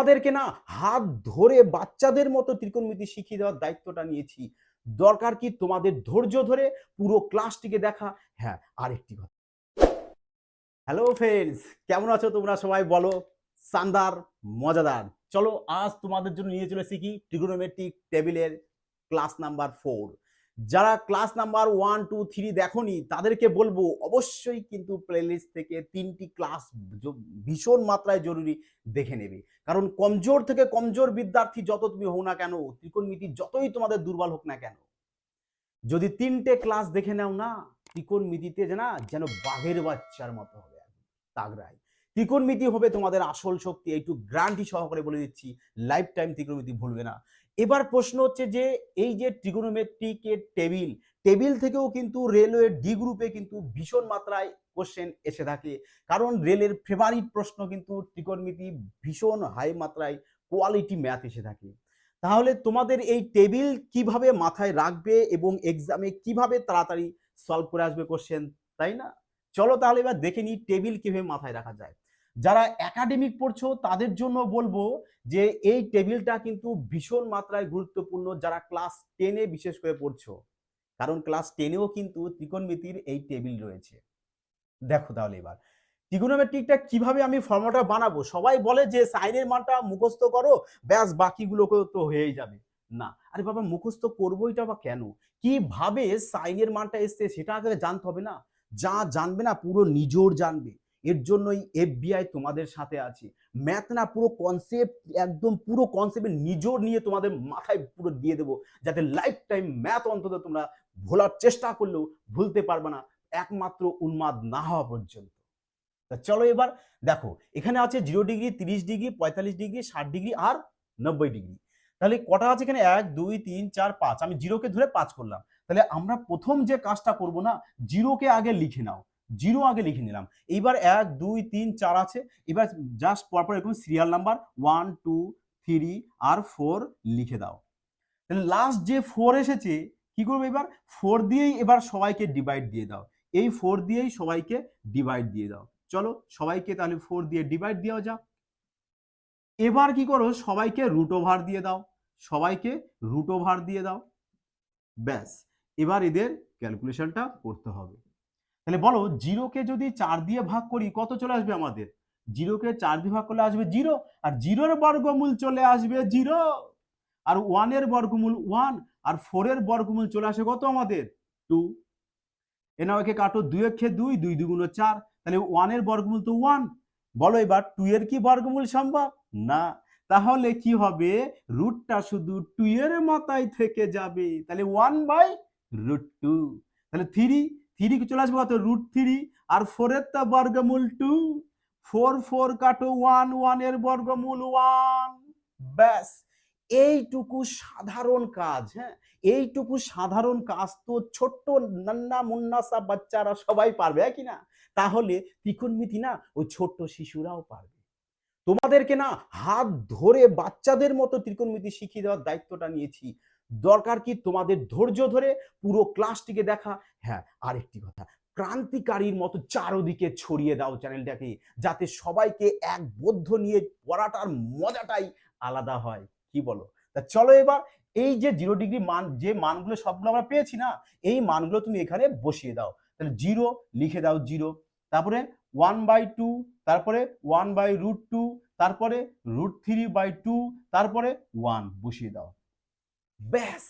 তাদেরকে না হাত ধরে বাচ্চাদের মতো ত্রিকোণমিতি শিখিয়ে দেওয়ার দায়িত্বটা নিয়েছি। দরকার কি তোমাদের ধৈর্য ধরে পুরো ক্লাসটিকে দেখা? হ্যাঁ আরেকটি কথা। হ্যালো ফ্রেন্ডস কেমন আছো তোমরা সবাই বলো? শানদার, মজাদার। চলো আজ তোমাদের জন্য নিয়ে চলে শিখি ট্রিগোনোমেট্রিক টেবিলের ক্লাস নাম্বার ফোর যারা class number one two three দেখোনি, তাদেরকে বলব অবশ্যই কিন্তু প্লেলিস্ট থেকে তিনটি ক্লাস ভীষণ মাত্রায় জরুরি দেখে নেবে। কারণ কমজোর থেকে কমজোর বিদ্যার্থী যত তুমি হও না কেন, ত্রিকোণমিতি যতই তোমাদের দুর্বল হোক না কেন, যদি তিনটে ক্লাস দেখে নাও না, ত্রিকোণমিতিতে না যেন বাঘের বাচ্চার মতো হবে তাগড়াই ত্রিকোণমিতি হবে তোমাদের আসল শক্তি, একটু গ্রান্টি সহকারে বলে দিচ্ছি লাইফ টাইম ত্রিকোণমিতি ভুলবে না। এবার প্রশ্ন হচ্ছে যে, এই যে ট্রিগোনোমেট্রিকের টেবিল টেবিল থেকেও কিন্তু রেলওয়ে ডি গ্রুপে কিন্তু ভীষণ মাত্রায় কোশ্চেন এসে থাকে। কারণ রেলের ফেভারিট প্রশ্ন কিন্তু ত্রিকোণমিতি ভীষণ হাই মাত্রায় কোয়ালিটি ম্যাথ এসে থাকে। তাহলে তোমাদের এই টেবিল কীভাবে মাথায় রাখবে এবং এক্সামে কীভাবে তাড়াতাড়ি সলভ করে আসবে কোশ্চেন তাই না? চলো তাহলে এবার দেখে নিই টেবিল কীভাবে মাথায় রাখা যায়। যারা একাডেমিক পড়ছো, তাদের জন্য বলব যে এই টেবিলটা কিন্তু ভীষণ মাত্রায় গুরুত্বপূর্ণ যারা ক্লাস টেনে বিশেষ করে পড়ছো। কারণ ক্লাস টেনেও কিন্তু ত্রিকোণমিতির এই টেবিল রয়েছে। দেখো তাহলে এবার ত্রিকোণমেট্রিকটা কীভাবে আমি ফর্মুলাটা বানাবো? সবাই বলে যে সাইনের মানটা মুখস্থ করো, ব্যাস বাকিগুলোকে তো হয়েই যাবে। না, আরে বাবা, মুখস্থ করবোইটা বা কেন? কীভাবে সাইনের মানটা এসছে সেটা আগে জানতে হবে না? যা জানবে না, পুরো নিজোর জানবে। এর জন্যই এফবিআই তোমাদের সাথে আছে। ম্যাথ না পুরো কনসেপ্ট একদম পুরো কনসেপ্টের নিজোর নিয়ে তোমাদের মাথায় পুরো দিয়ে দেবো। যাতে লাইফ টাইম ম্যাথ অন্তত তোমরা ভোলার চেষ্টা করলেও ভুলতে পারবে না, একমাত্র উন্মাদ না হওয়া পর্যন্ত। তা চলো এবার দেখো, এখানে আছে জিরো ডিগ্রি তিরিশ ডিগ্রি পঁয়তাল্লিশ ডিগ্রি ষাট ডিগ্রি আর নব্বই ডিগ্রি তাহলে কটা আছে এখানে এক, দুই, তিন, চার, পাঁচ। আমি জিরোকে ধরে পাঁচ করলাম। তাহলে আমরা প্রথম যে কাজটা করব না জিরোকে আগে লিখে নাও। জিরো আগে লিখে নিলাম। এইবার এক, দুই, তিন, চার আছে। এবার জাস্ট পরপর এরকম serial number one two three আর ফোর লিখে দাও। তাহলে লাস্ট যে ফোর এসেছে, কি করবে এবার? ফোর দিয়েই এবার সবাইকে ডিভাইড দিয়ে দাও। এই ফোর দিয়েই সবাইকে ডিভাইড দিয়ে দাও। চলো সবাইকে তাহলে ফোর দিয়ে ডিভাইড দেওয়া যাক। এবার কি করো? সবাইকে রুট ওভার দিয়ে দাও। সবাইকে রুট ওভার দিয়ে দাও। ব্যাস। এবার এদের ক্যালকুলেশনটা করতে হবে। তাহলে বলো জিরোকে যদি চার দিয়ে ভাগ করি, কত চলে আসবে আমাদের? জিরোকে চার দিয়ে ভাগ করলে আসবে জিরো আর জিরোর বর্গমূল চলে আসবে জিরো আর ওয়ানের বর্গমূল ওয়ান আর ফোরের বর্গমূল চলে আসে কত আমাদের? টু এনা একে কাটো, দুই একে দুই দুই দুগুণ চার। তাহলে ওয়ানের বর্গমূল তো ওয়ান বলো এবার টু এর কি বর্গমূল সম্ভব? না। তাহলে কি হবে? রুটটা শুধু টু এর মাথায় থেকে যাবে। তাহলে ওয়ান বাই রুট টু তাহলে থ্রি থ্রি চলে আসবে কত? রুট থ্রি আর ফোরের তা বর্গমূল টু ফোর ফোর কাটো ওয়ান ওয়ানের বর্গমূল ওয়ান ব্যাস, এইটুকু সাধারণ কাজ হ্যাঁ? এইটুকু সাধারণ কাজ তো ছোট্ট নান্না মুন্না সব বাচ্চারা সবাই পারবে হ্যাঁ কি না? তাহলে ত্রিকোণমিতি না, ওই ছোট্ট শিশুরাও পারবে। তোমাদেরকে না হাত ধরে বাচ্চাদের মতো ত্রিকোণমিতি শিখিয়ে দেওয়ার দায়িত্বটা নিয়েছি। দরকার কি তোমাদের ধৈর্য ধরে পুরো ক্লাসটিকে দেখা? হ্যাঁ আরেকটি কথা, ক্রান্তিকারীর মতো চারোদিকে ছড়িয়ে দাও চ্যানেলটাকে, যাতে সবাইকে এক বদ্ধ নিয়ে পড়াটার মজাটাই আলাদা হয়। কি বলো? তা চলো এবার, এই যে জিরো ডিগ্রি মান, যে মানগুলো সবগুলো আমরা পেয়েছি না, এই মানগুলো তুমি এখানে বসিয়ে দাও। তাহলে জিরো লিখে দাও জিরো তারপরে ওয়ান বাই টু তারপরে ওয়ান বাই রুট টু তারপরে রুট থ্রি বাই টু তারপরে ওয়ান বসিয়ে দাও। ব্যাস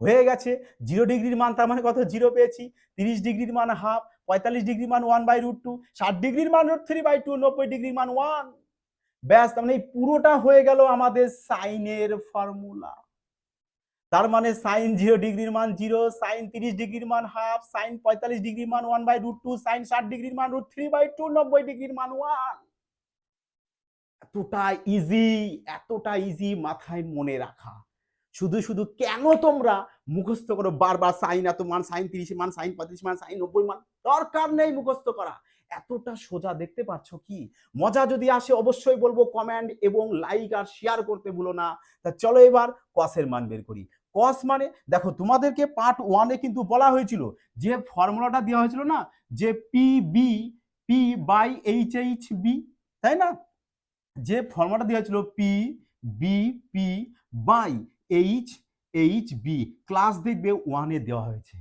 হয়ে গেছে জিরো ডিগ্রির মান তার মানে কত জিরো পেয়েছি তিরিশ ডিগ্রির মান হাফ পঁয়তাল্লিশ ডিগ্রির মান ওয়ান বাই রুট টু ষাট ডিগ্রির মান রুট থ্রি বাই টু নব্বই ডিগ্রির মান ওয়ান ব্যাস তার মানে এই পুরোটা হয়ে গেল আমাদের সাইনের ফর্মুলা তার মানে সাইন জিরো ডিগ্রির মান জিরো সাইন তিরিশ ডিগ্রির মান হাফ সাইন পঁয়তাল্লিশ ডিগ্রির মান one by root two sine ষাট ডিগ্রির মান রুট থ্রি বাই টু নব্বই ডিগ্রির মান ওয়ান এতটা ইজি এতটা ইজি মাথায় মনে রাখা শুধু শুধু কেন তোমরা মুখস্থ করো? বারবার সাইন এত মান, সাইন তিরিশ মান, সাইন পঁয়ত্রিশ মান, সাইন নব্বই মান, দরকার নেই মুখস্থ করা। এতটা সোজা দেখতে পাচ্ছ কি? মজা যদি আসে অবশ্যই বলব কমেন্ট এবং লাইক আর শেয়ার করতে ভুলো না। তা চলো এবার কসের মান বের করি। কস মানে দেখো তোমাদেরকে পার্ট ওয়ানে কিন্তু বলা হয়েছিল, যে ফর্মুলাটা দেওয়া হয়েছিল না? যে P B P by H H B তাই না? যে ফর্মুলাটা দেওয়া ছিল P B P by H H B class দেখবে ওয়ানে দেওয়া হয়েছে।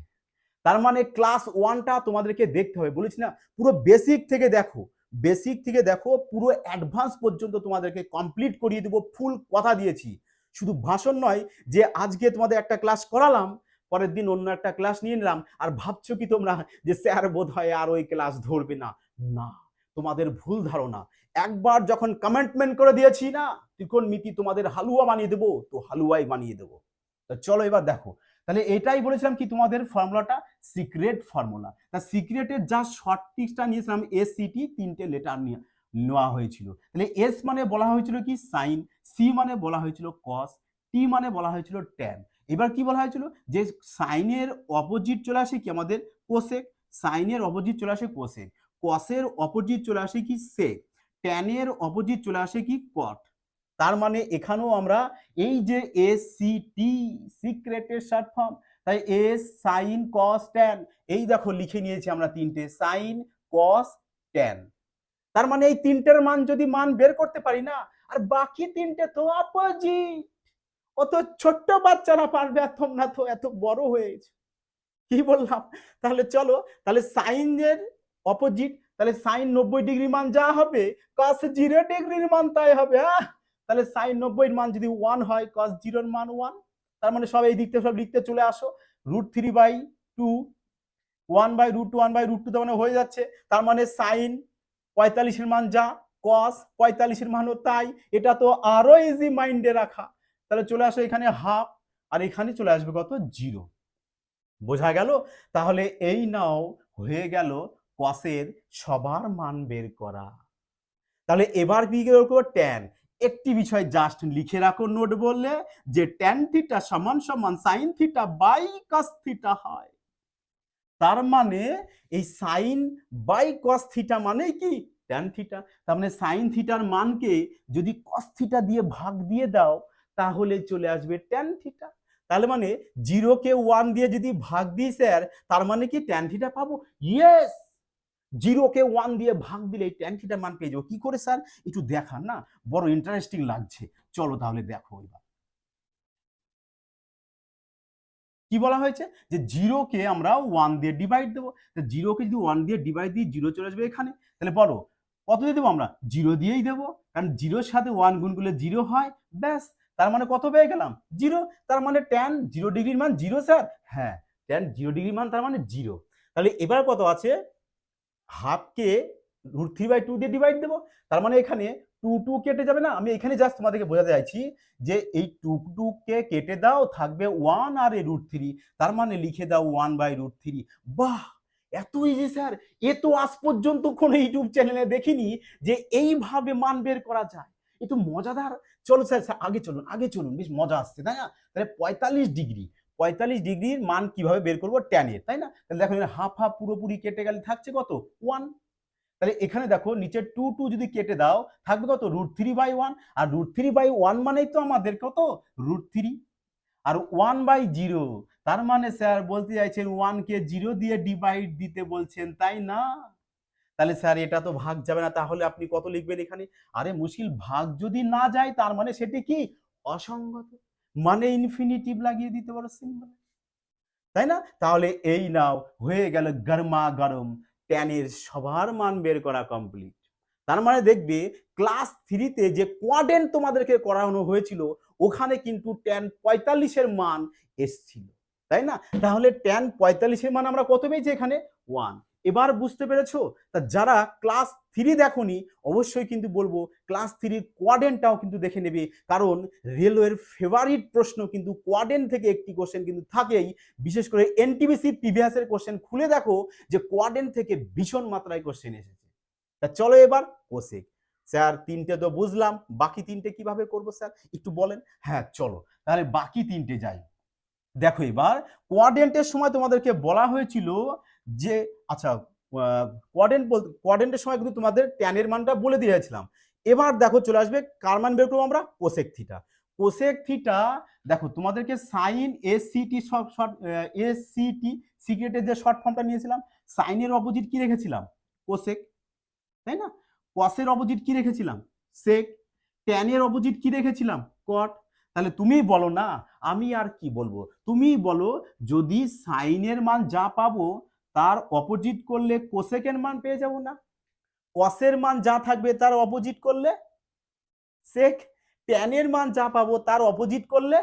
তার মানে ক্লাস ওয়ানটা তোমাদেরকে দেখতে হবে। বলেছি না, পুরো বেসিক থেকে দেখো। বেসিক থেকে দেখো, পুরো অ্যাডভান্স পর্যন্ত তোমাদেরকে কমপ্লিট করিয়ে দেবো ফুল কথা দিয়েছি। শুধু ভাষণ নয়, যে আজকে তোমাদের একটা ক্লাস করালাম, পরের দিন অন্য একটা ক্লাস নিয়ে নিলাম, আর ভাবছ কি তোমরা যে স্যার বোধ হয় আর ওই ক্লাস ধরবে না? না, তোমাদের ভুল ধারণা। একবার যখন কমেন্টমেন্ট করে দিয়েছি না ত্রিকোণমিতি তোমাদের হালুয়া বানিয়ে দেবো, তো হালুয়াই বানিয়ে দেবো। তো চলো এবার দেখো। তাহলে এটাই বলেছিলাম কি তোমাদের ফর্মুলাটা সিক্রেট ফর্মুলা তা সিক্রেটের যা শর্ট টিক্সটা নিয়েছিলাম এস সিটি তিনটে লেটার নিয়ে নেওয়া হয়েছিল। তাহলে এস মানে বলা হয়েছিল কি? সাইন সি মানে বলা হয়েছিল কস টি মানে বলা হয়েছিল ট্যান এবার কি বলা হয়েছিল? যে সাইনের অপোজিট চলে আসে কি আমাদের কোসেক সাইনের অপোজিট চলে আসে কোসেক কসের অপোজিট চলে আসে কি সেক ট্যানের অপোজিট চলে আসে কি? কট তার মানে এখানেও আমরা এই যে এস সি টি সিক্রেটের শর্ট ফর্ম তাই এস সাইন কস ট্যান এই দেখো লিখে নিয়েছি আমরা তিনটে সাইন কস ট্যান তার মানে এই তিনটের মান যদি মান বের করতে পারি না, আর বাকি তিনটে তো অপোজিট অত ছোট্ট বাচ্চারা পারবে আর তোমরা তো এত বড় হয়েছে কি বললাম? তাহলে চলো, তাহলে সাইনের অপোজিট তাহলে সাইন নব্বই ডিগ্রি মান যা হবে কস জিরো ডিগ্রির মান তাই হবে হ্যাঁ? তাহলে সাইন নব্বই মান যদি ওয়ান হয় কস জিরোর মান ওয়ান তার মানে সব এই দিক থেকে সব লিখতে চলে আসো। Root three by two one by root one by root two তার মানে হয়ে যাচ্ছে। তার মানে সাইন পঁয়তাল্লিশের মান যা কস পঁয়তাল্লিশের মানও তাই। এটা তো আরও ইজি মাইন্ডে রাখা। তাহলে চলে আসো এখানে হাফ আর এখানে চলে আসবে কত? জিরো বোঝা গেল? তাহলে এই নাও, হয়ে গেল কসের সবার মান বের করা। তাহলে এবার কি করব? ট্যান একটি বিষয় জাস্ট লিখে রাখো নোট বললে যে ট্যান থিটা সমান সমান sine theta by cos theta হয়। তার মানে এই সাইন বাই কস থিটা মানে কি? ট্যান থিটা তার মানে সাইন থিটার মানকে যদি কস থিটা দিয়ে ভাগ দিয়ে দাও, তাহলে চলে আসবে ট্যান থিটা তাহলে মানে জিরোকে ওয়ান দিয়ে যদি ভাগ দিই স্যার তার মানে কি ট্যান থিটা পাবো? ইয়েস জিরোকে ওয়ান দিয়ে ভাগ দিলে ট্যান থিটার মান পেয়ে যাব। কি করে স্যার একটু দেখান না, বড় ইন্টারেস্টিং লাগছে। চলো তাহলে দেখো এবার। কি বলা হয়েছে? যে জিরোকে আমরা ওয়ান দিয়ে ডিভাইড দেবো। তো জিরোকে যদি ওয়ান দিয়ে ডিভাইড দিই জিরো চলে আসবে এখানে। তাহলে বলো, কত দিয়ে দেবো আমরা? জিরো দিয়েই দেবো। কারণ জিরোর সাথে ওয়ান গুণ করলে জিরো হয়, ব্যাস। তার মানে কত পেয়ে গেলাম? জিরো তার মানে ট্যান জিরো ডিগ্রির মান জিরো স্যার হ্যাঁ ট্যান জিরো ডিগ্রির মান তার মানে জিরো তাহলে এবার কত আছে? হাফকে রুট থ্রি বাই টু দিয়ে ডিভাইড দেবো। তার মানে এখানে টু টু কেটে যাবে না। আমি এখানে জাস্ট তোমাদেরকে বোঝাতে চাইছি যে এই টু টু কে কেটে দাও, থাকবে ওয়ান আর এ রুট থ্রি তার মানে লিখে দাও ওয়ান বাই রুট থ্রি বাহ! এত ইজি স্যার এ তো আজ পর্যন্ত কোনো ইউটিউব চ্যানেলে দেখিনি যে এইভাবে মান বের করা যায়। এ তো মজাদার। চলো স্যার স্যার আগে চলুন আগে চলুন। বেশ মজা আসছে, তাই না? তাহলে পঁয়তাল্লিশ ডিগ্রি পঁয়তাল্লিশ ডিগ্রির মান কীভাবে বের করব ট্যানের তাই না? তাহলে দেখো হাফ হাফ পুরোপুরি কেটে গেলে থাকছে কত? ওয়ান তাহলে এখানে দেখো নিচে টু টু যদি কেটে দাও, থাকবে কত? রুট থ্রি বাই ওয়ান আর রুট থ্রি বাই ওয়ান মানেই তো আমাদের কত? রুট থ্রি আর ওয়ান বাই জিরো তার মানে স্যার বলতে চাইছেন ওয়ানকে জিরো দিয়ে ডিভাইড দিতে বলছেন, তাই না? তাহলে স্যার এটা তো ভাগ যাবে না, তাহলে আপনি কত লিখবেন এখানে? আরে মুশকিল, ভাগ যদি না যায় তার মানে সেটি কি? অসঙ্গত। মানে ইনফিনিটিভ লাগিয়ে দিতে পারো সিম্বল তাই না? তাহলে এই নাও, হয়ে গেল গরমা গরম ট্যানের সবার মান বের করা কমপ্লিট তার মানে দেখবে ক্লাস থ্রিতে যে কোয়াডেন্ট তোমাদেরকে করানো হয়েছিল, ওখানে কিন্তু ট্যান পঁয়তাল্লিশের মান এসছিল। তাই না? তাহলে ট্যান পঁয়তাল্লিশের মান আমরা কত পেয়েছি এখানে? ওয়ান এবার বুঝতে পেরেছ? তা যারা ক্লাস থ্রি দেখনি, অবশ্যই কিন্তু বলব ক্লাস থ্রির কোয়াডেন্টটাও কিন্তু দেখে নেবে। কারণ রেলওয়ের ফেভারিট প্রশ্ন কিন্তু কোয়াডেন্ট থেকে একটি কোশ্চেন কিন্তু থাকেই। বিশেষ করে এনটিবিসি প্রিভিয়াসের কোশ্চেন খুলে দেখো যে কোয়াডেন্ট থেকে ভীষণ মাত্রায় কোশ্চেন এসেছে। তা চলো এবার কোসেক স্যার, তিনটে তো বুঝলাম। বাকি তিনটে কীভাবে করব স্যার? একটু বলেন। হ্যাঁ চলো। তাহলে বাকি তিনটে যাই। দেখো এবার কোয়াডেন্টের সময় তোমাদেরকে বলা হয়েছিল যে আচ্ছা কোয়াডেন্ট বলতে কোয়াডেন্টের সময় কিন্তু তোমাদের ট্যানের মানটা বলে দিয়েছিলাম। এবার দেখো চলে আসবে কার মান বের করব আমরা কোসেক থিটা কোসেক থিটা দেখো তোমাদেরকে sine S C T short S C T সিক্রেটের যে শর্ট ফর্মটা নিয়েছিলাম সাইনের অপোজিট কি রেখেছিলাম? কোসেক তাই না? কসের অপোজিট কি রেখেছিলাম? সেক ট্যানের অপোজিট কি রেখেছিলাম? কট তাহলে তুমিই বলো না, আমি আর কি বলব? তুমিই বলো, যদি সাইনের মান যা পাবো তার অপোজিট করলে কোসেকের মান পেয়ে যাব না। কসের মান যা থাকবে তার অপোজিট করলে সেক ট্যানের মান যা পাবো তার অপোজিট করলে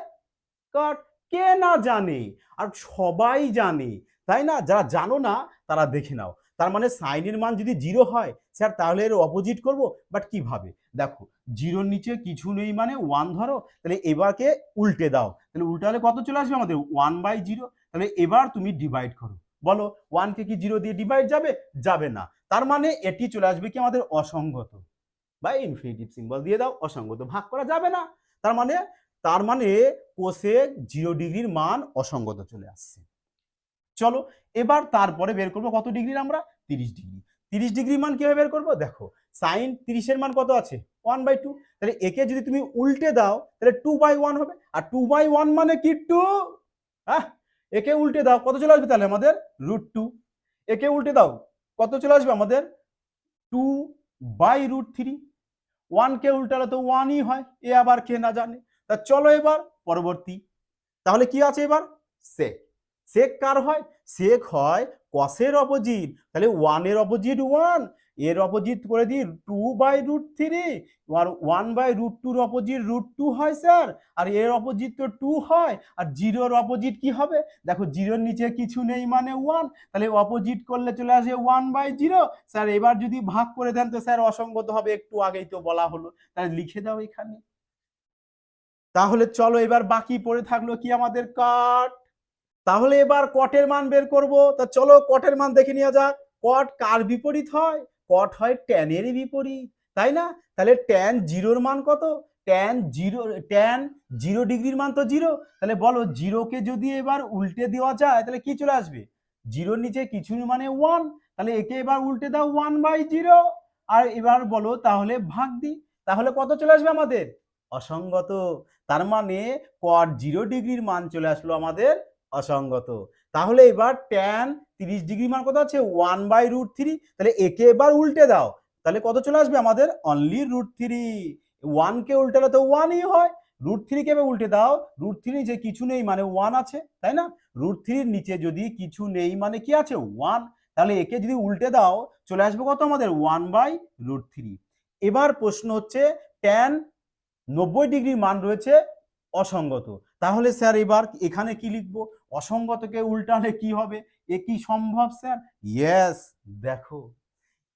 কট কে না জানে? আর সবাই জানে, তাই না? যারা জানো না, তারা দেখে নাও। তার মানে সাইনের মান যদি জিরো হয় স্যার তাহলে এর অপোজিট করব? বাট কীভাবে? দেখো জিরোর নিচে কিছু নেই মানে ওয়ান ধরো, তাহলে এবারকে উল্টে দাও। তাহলে উল্টালে কত চলে আসবে আমাদের? ওয়ান বাই জিরো তাহলে এবার তুমি ডিভাইড করো। বলো ওয়ানকে কি জিরো দিয়ে ডিভাইড যাবে? যাবে না। তার মানে এটি চলে আসবে কি আমাদের অসঙ্গত। বা ইনফিনিটিভ সিম্বল দিয়ে দাও, অসঙ্গত ভাগ করা যাবে না। তার মানে তার মানে কোষে জিরো ডিগ্রির মান অসঙ্গত চলে আসছে। চলো, এবার তারপরে বের করব কত ডিগ্রির আমরা? তিরিশ ডিগ্রি তিরিশ ডিগ্রি মান কীভাবে বের করব? দেখো সাইন তিরিশের মান কত আছে? ওয়ান বাই টু তাহলে একে যদি তুমি উল্টে দাও, তাহলে টু বাই ওয়ান হবে। আর টু বাই ওয়ান মানে কি? টু হ্যাঁ একে উল্টে দাও, কত চলে আসবে তাহলে আমাদের? রুট টু একে উল্টে দাও, কত চলে আসবে আমাদের? টু বাই রুট থ্রি ওয়ানকে উল্টালে তো ওয়ানই হয়, এ আবার কে না জানে। তা চলো এবার, পরবর্তী। তাহলে কি আছে এবার? সেক সেক কার হয়? সেক হয় কসের অপোজিট তাহলে ওয়ানের অপোজিট ওয়ানের অপোজিট করে দিই টু বাই রুট থ্রি আর ওয়ান বাই রুট টুর অপোজিট রুট টু হয় স্যার আর এর অপোজিট তো টু হয়, আর জিরোর অপোজিট কি হবে? দেখো জিরোর নিচে কিছু নেই মানে ওয়ান তাহলে অপোজিট করলে চলে আসে ওয়ান বাই জিরো স্যার এবার যদি ভাগ করে দেন তো স্যার অসঙ্গত হবে, একটু আগেই তো বলা হলো। তাহলে লিখে দাও এখানে। তাহলে চলো এবার বাকি পড়ে থাকল কি আমাদের কাট তাহলে এবার কটের মান বের করব। তা চলো কটের মান দেখে নেওয়া যাক। কট কার বিপরীত হয়? কট হয় ট্যানেরই বিপরীত, তাই না? তাহলে ট্যান জিরোর মান কত? ট্যান জিরো ট্যান জিরো ডিগ্রির মান তো জিরো তাহলে বলো জিরোকে যদি এবার উল্টে দেওয়া যায়, তাহলে কি চলে আসবে? জিরোর নিচে কিছু মানে ওয়ান তাহলে একে এবার উল্টে দাও ওয়ান বাই জিরো আর এবার বলো তাহলে ভাগ দিই। তাহলে কত চলে আসবে আমাদের? অসঙ্গত তার মানে কট জিরো ডিগ্রির মান চলে আসলো আমাদের অসঙ্গত। তাহলে এবার ট্যান তিরিশ ডিগ্রি মান কত আছে? ওয়ান বাই রুট থ্রি তাহলে একে এবার উল্টে দাও। তাহলে কত চলে আসবে আমাদের? অনলি রুট থ্রি ওয়ানকে উল্টালে তো ওয়ানই হয়। রুট থ্রিকে এবার উল্টে দাও। রুট থ্রি যে কিছু নেই মানে ওয়ান আছে, তাই না? রুট থ্রির নিচে যদি কিছু নেই মানে কি আছে? ওয়ান তাহলে একে যদি উল্টে দাও, চলে আসবে কত আমাদের? ওয়ান বাই রুট থ্রি এবার প্রশ্ন হচ্ছে ট্যান নব্বই ডিগ্রির মান রয়েছে অসঙ্গত। তাহলে স্যার এবার এখানে কি লিখব? অসঙ্গতকে উল্টালে কি হবে? এ কি সম্ভব স্যার? ইয়েস, দেখো।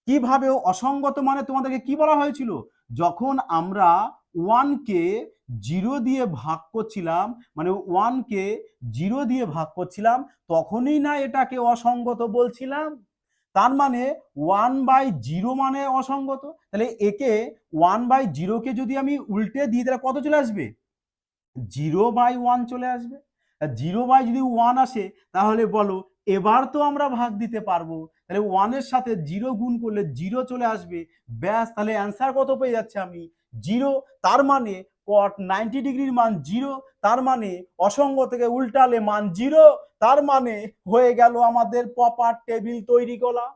কীভাবে অসঙ্গত মানে তোমাদেরকে কি বলা হয়েছিল? যখন আমরা ওয়ানকে জিরো দিয়ে ভাগ করছিলাম মানে ওয়ানকে জিরো দিয়ে ভাগ করছিলাম, তখনই না এটাকে অসঙ্গত বলছিলাম? তার মানে ওয়ান বাই জিরো মানে অসঙ্গত? তাহলে একে ওয়ান বাই জিরোকে যদি আমি উল্টে দিই, তাহলে কত চলে আসবে? জিরো বাই ওয়ান চলে আসবে। জিরো বাই যদি ওয়ান আসে, তাহলে বলো এবার তো আমরা ভাগ দিতে পারব। তাহলে ওয়ানের সাথে জিরো গুণ করলে জিরো চলে আসবে। ব্যাস, তাহলে অ্যান্সার কত পেয়ে যাচ্ছে আমি? জিরো, তার মানে কট নাইনটি ডিগ্রির মান জিরো, তার মানে অসঙ্গ থেকে উল্টালে মান জিরো, তার মানে হয়ে গেল আমাদের প্রপার টেবিল তৈরি করা।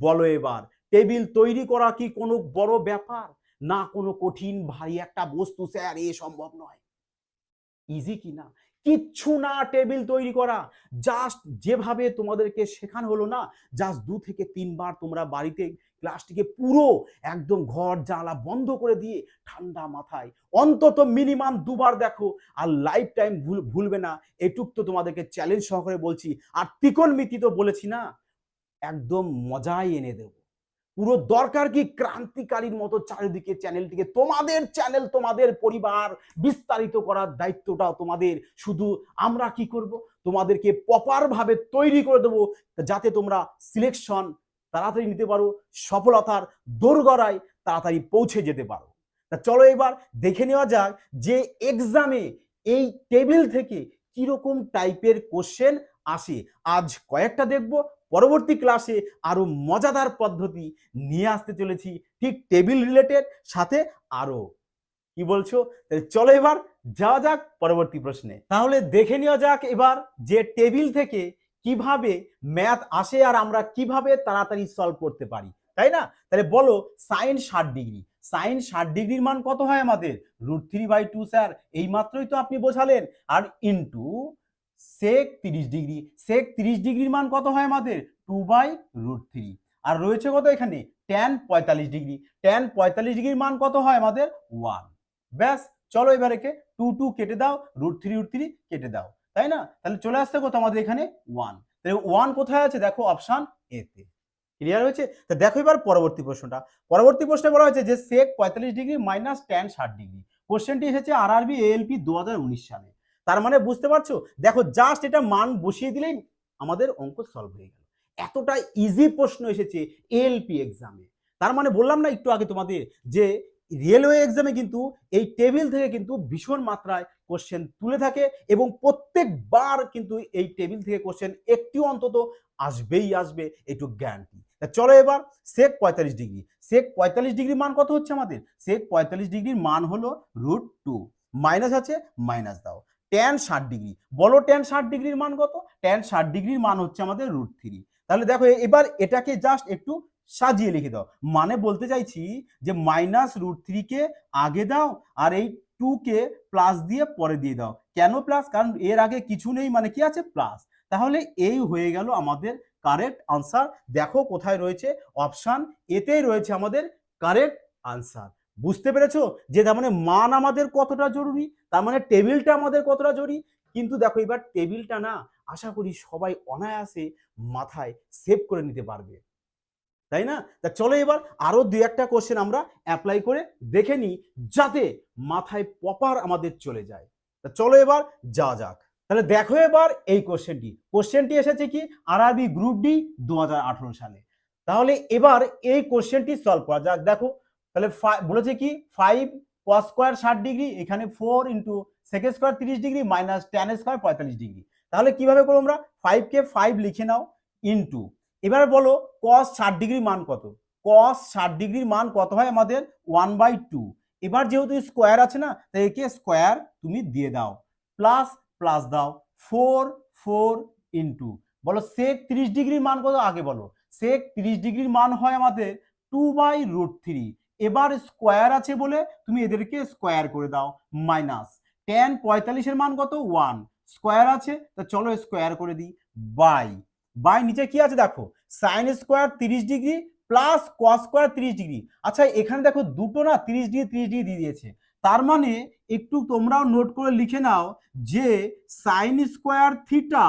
বলো এবার টেবিল তৈরি করা কি কোনো বড় ব্যাপার? না কোনো কঠিন, ভারী একটা বস্তু স্যার এ সম্ভব নয়। ইজি কি না কিচ্ছু না টেবিল তৈরি করা। জাস্ট যেভাবে তোমাদেরকে শেখানো হলো না জাস্ট দু থেকে তিনবার তোমরা বাড়িতে ক্লাসটিকে পুরো একদম ঘর জ্বালা বন্ধ করে দিয়ে ঠান্ডা মাথায় অন্তত মিনিমাম দুবার দেখো আর লাইফ টাইম ভুল, ভুলবে না। এটুক তো তোমাদেরকে চ্যালেঞ্জ সহকারে বলছি। আর ত্রিকোণমিতি তো বলেছি না, একদম মজাই এনে দেবো। পুরো দরকার কি ক্রান্তিকারীর মতো চারিদিকে চ্যানেলটিকে? তোমাদের চ্যানেল, তোমাদের পরিবার বিস্তারিত করার দায়িত্বটাও তোমাদের। শুধু আমরা কি করব? তোমাদেরকে প্রপার ভাবে তৈরি করে দেবো যাতে তোমরা সিলেকশন তাড়াতাড়ি নিতে পারো, সফলতার দোরগড়ায় তাড়াতাড়ি পৌঁছে যেতে পারো। তা চলো এবার দেখে নেওয়া যাক যে এক্সামে এই টেবিল থেকে কীরকম টাইপের কোশ্চেন আসে। আজ কয়েকটা দেখব পরবর্তী ক্লাসে আরও মজাদার পদ্ধতি নিয়ে আসতে চলেছি। ঠিক টেবিল রিলেটেড সাথে আরও। কি বলছো? তাহলে চলো এবার যাওয়া যাক পরবর্তী প্রশ্নে। তাহলে দেখে নেওয়া যাক এবার যে টেবিল থেকে কীভাবে ম্যাথ আসে আর আমরা কীভাবে তাড়াতাড়ি সলভ করতে পারি। তাই না? তাহলে বলো সাইন ষাট ডিগ্রি সাইন ষাট ডিগ্রির মান কত হয় আমাদের? Root three by two sir এই মাত্রই তো আপনি বোঝালেন। আর ইন্টু সেক তিরিশ ডিগ্রি সেক তিরিশ ডিগ্রির মান কত হয় আমাদের? টু বাই রুট থ্রি আর রয়েছে কত এখানে? ট্যান পঁয়তাল্লিশ ডিগ্রি। ট্যান পঁয়তাল্লিশ ডিগ্রির মান কত হয় আমাদের? ওয়ান ব্যাস, চলো এবার একে টু টু কেটে দাও রুট থ্রি রুট থ্রি কেটে দাও। তাই না? তাহলে চলে আসতে কত আমাদের এখানে? ওয়ান তাহলে ওয়ান কোথায় আছে? দেখো অপশান এতে ক্লিয়ার হয়েছে? তা দেখো এবার পরবর্তী প্রশ্নটা। পরবর্তী প্রশ্নে বলা হয়েছে যে সেক পঁয়তাল্লিশ ডিগ্রি মাইনাস ট্যান ষাট ডিগ্রি। কোশ্চেনটি এসেছে আর আরবি এএলপি দু সালে। তার মানে বুঝতে পারছ? দেখো জাস্ট এটা মান বসিয়ে দিলেই আমাদের অঙ্ক সলভ হয়ে গেল। এতটা ইজি প্রশ্ন এসেছে এলপি এক্সামে তার মানে বললাম না একটু আগে তোমাদের যে রেলওয়ে এক্সামে কিন্তু এই টেবিল থেকে কিন্তু ভীষণ মাত্রায় কোশ্চেন তুলে থাকে এবং প্রত্যেকবার কিন্তু এই টেবিল থেকে কোশ্চেন একটি অন্তত আসবেই আসবে একটু গ্যারান্টি চলো এবার সেক পঁয়তাল্লিশ ডিগ্রি সেক পঁয়তাল্লিশ ডিগ্রির মান কত হচ্ছে আমাদের? সেক পঁয়তাল্লিশ ডিগ্রির মান হলো রুট টু মাইনাস আছে মাইনাস দাও। ট্যান ষাট ডিগ্রি বলো ট্যান ষাট ডিগ্রির মান কত? ট্যান ষাট ডিগ্রির মান হচ্ছে আমাদের রুট থ্রি তাহলে দেখো, এবার এটাকে জাস্ট একটু সাজিয়ে লিখে দাও। মানে বলতে চাইছি যে মাইনাস রুট থ্রিকে আগে দাও আর এই টু কে প্লাস দিয়ে পরে দিয়ে দাও। কেন প্লাস কারণ এর আগে কিছু নেই মানে কি আছে? প্লাস তাহলে এই হয়ে গেল আমাদের কারেক্ট আনসার দেখো কোথায় রয়েছে অপশান এতেই রয়েছে আমাদের কারেক্ট আনসার বুঝতে পেরেছ? যে তার মানে মান আমাদের কতটা জরুরি? তার মানে টেবিলটা আমাদের কতটা জরুরি? কিন্তু দেখো, এবার টেবিলটা না, আশা করি সবাই অনায়াসে মাথায় সেভ করে নিতে পারবে। তাই না? তা চলো এবার আরও দু একটা কোশ্চেন আমরা অ্যাপ্লাই করে দেখে নিই, যাতে মাথায় প্রপার আমাদের চলে যায়। তা চলো এবার যা যাক। তাহলে দেখো এবার এই কোশ্চেনটি কোশ্চেনটি এসেছে কি? আরআরবি গ্রুপ ডি দু হাজার আঠারো সালে। তাহলে এবার এই কোশ্চেনটি সলভ করা যাক। দেখো তাহলে বলেছে কি? ফাইভ কস স্কোয়ার ষাট ডিগ্রি এখানে ফোর ইন্টু সেকেন্ড স্কোয়ার তিরিশ ডিগ্রি মাইনাস টেন স্কোয়ার পঁয়তাল্লিশ ডিগ্রি তাহলে কীভাবে করব আমরা? ফাইভকে ফাইভ লিখে নাও ইন্টু এবার বলো কস ষাট ডিগ্রির মান কত? কস ষাট ডিগ্রির মান কত হয় আমাদের? ওয়ান বাই টু এবার যেহেতু স্কোয়ার আছে না, তাই একে স্কোয়ার তুমি দিয়ে দাও। প্লাস প্লাস দাও। ফোর ফোর ইন্টু বলো সেক তিরিশ ডিগ্রির মান কত? আগে বলো। সেক তিরিশ ডিগ্রির মান হয় আমাদের টু বাই রুট থ্রি এবার স্কোয়ার আছে বলে তুমি এদেরকে স্কোয়ার করে দাও মাইনাস টেন পঁয়তাল্লিশের মান কত? ওয়ান স্কোয়ার আছে, তা চলো স্কোয়ার করে দিই বাই বাই নিচে কি আছে দেখো? সাইন স্কোয়ার তিরিশ ডিগ্রি প্লাস কস স্কোয়ার তিরিশ ডিগ্রি আচ্ছা এখানে দেখো দুটো না তিরিশ ডিগ্রি তিরিশ ডিগ্রি দিয়ে দিয়েছে। তার মানে একটু তোমরাও নোট করে লিখে নাও যে sine square theta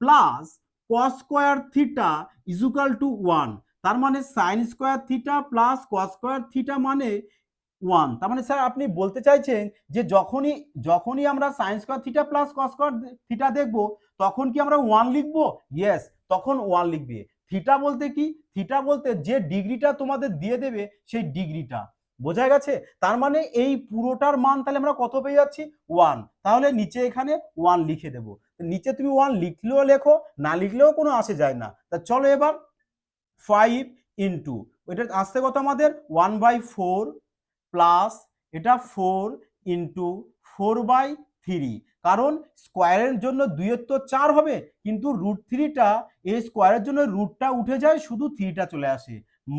plus cos square theta equal to one তার মানে sine square theta plus cos square theta মানে ওয়ান তার মানে স্যার আপনি বলতে চাইছেন যে যখনই যখনই আমরা sine square theta plus cos square theta দেখব, তখন কি আমরা ওয়ান লিখব? ইয়েস তখন ওয়ান লিখবে। থিটা বলতে কি? থিটা বলতে যে ডিগ্রিটা তোমাদের দিয়ে দেবে, সেই ডিগ্রিটা। বোঝা গেছে? তার মানে এই পুরোটার মান তাহলে আমরা কত পেয়ে যাচ্ছি? ওয়ান তাহলে নিচে এখানে ওয়ান লিখে দেবো। নিচে তুমি ওয়ান লিখলেও লেখো, না লিখলেও কোনো আসে যায় না। তা চলো এবার ফাইভ ইন্টু এটা আসতে কত আমাদের? ওয়ান বাই ফোর প্লাস এটা four into four by three কারণ স্কোয়ারের জন্য দুইয়ের তো চার হবে, কিন্তু রুট থ্রিটা এই স্কোয়ারের জন্য রুটটা উঠে যায়, শুধু থ্রিটা চলে আসে।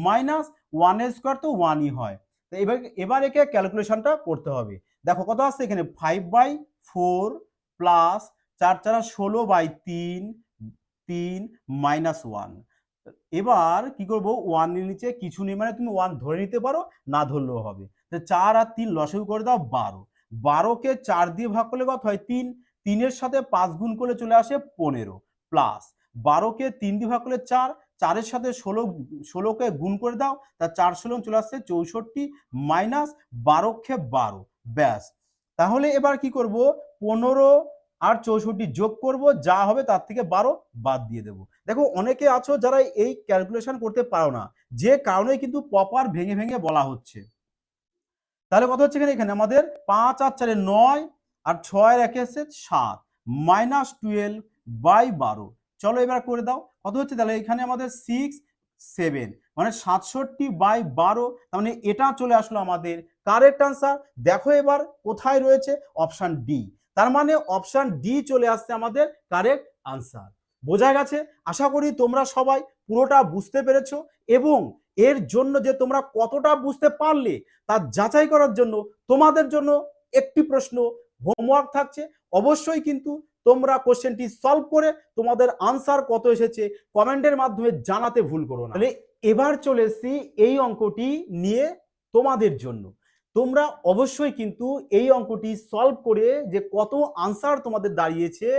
মাইনাস ওয়ানের স্কোয়ার তো ওয়ানই হয়। তো এবার এবার একে ক্যালকুলেশনটা করতে হবে। দেখো কত আসছে এখানে? ফাইভ বাই ফোর প্লাস চার চারা ষোলো বাই তিন তিন মাইনাস ওয়ান এবার কি করব? ওয়ানের নিচে কিছু নেই মানে তুমি ওয়ান ধরে নিতে পারো, না ধরলেও হবে। চার আর তিন লসাগু করে দাও বারো। বারোকে চার দিয়ে ভাগ করলে কত হয়? তিন। তিনের সাথে পাঁচ গুণ করলে চলে আসে পনেরো প্লাস বারোকে তিন দিয়ে ভাগ করলে চার। চারের সাথে ষোলো, ষোলোকে গুণ করে দাও, তা চার ষোলো চলে আসছে চৌষট্টি মাইনাস বারোকে বারো। ব্যাস। তাহলে এবার কি করব? পনেরো আর চৌষট্টি যোগ করব, যা হবে তার থেকে বারো বাদ দিয়ে দেবো। দেখো অনেকে আছো যারা এই ক্যালকুলেশন করতে পারো না। যে কারণে কিন্তু প্রপার ভেঙে ভেঙে বলা হচ্ছে। তাহলে কথা হচ্ছে এখানে আমাদের পাঁচ আর চারে নয় আর ছয় একে আছে সাত মাইনাস টুয়েলভ বাই বারো। চলো এবার করে দাও। কত হচ্ছে তাহলে এখানে আমাদের সিক্স সেভেন মানে সাতষট্টি বাই বারো, তার মানে এটা চলে আসলো আমাদের। কারেক্ট আনসার দেখো এবার কোথায় রয়েছে অপশান ডি তার মানে অপশান ডি চলে আসছে আমাদের কারেক্ট আনসার বোঝা গেছে? আশা করি তোমরা সবাই পুরোটা বুঝতে পেরেছ এবং এর জন্য যে তোমরা কতটা বুঝতে পারলে তা যাচাই করার জন্য তোমাদের জন্য একটি প্রশ্ন হোমওয়ার্ক থাকছে। অবশ্যই কিন্তু তোমরা কোশ্চেনটি সলভ করে তোমাদের আনসার কত এসেছে কমেন্টের মাধ্যমে জানাতে ভুল করো না। তাহলে এবার চলে এসেছি এই অঙ্কটি নিয়ে তোমাদের জন্য। তোমরা অবশ্যই কিন্তু এই অঙ্কটি সলভ করে যে কত আনসার তোমাদের দাঁড়িয়েছে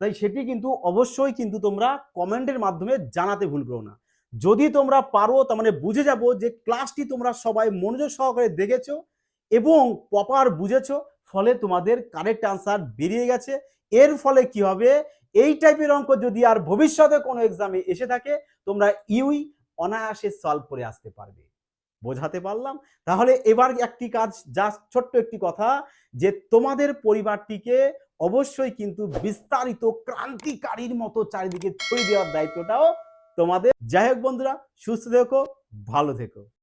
তাই সেটি কিন্তু অবশ্যই কিন্তু তোমরা কমেন্টের মাধ্যমে জানাতে ভুল করো না। যদি তোমরা পারো, তার মানে বুঝে যাব যে ক্লাসটি তোমরা সবাই মনোযোগ সহকারে দেখেছ এবং প্রপার বুঝেছ, ফলে তোমাদের কারেক্ট আনসার বেরিয়ে গেছে। এর ফলে কি হবে? এই টাইপের অঙ্ক যদি আর ভবিষ্যতে কোনো এক্সামে এসে থাকে, তোমরা ইউই অনায়াসে সলভ করে আসতে পারবে। বোঝাতে পারলাম। তাহলে এবার একটি কাজ যা ছোট্ট একটি কথা যে তোমাদের পরিবারটিকে অবশ্যই কিন্তু বিস্তারিত ক্রান্তিকারীর মতো চারিদিকে ছড়িয়ে দেওয়ার দায়িত্বটাও তোমাদের। যাই হোক বন্ধুরা, সুস্থ থেকো, ভালো থেকো।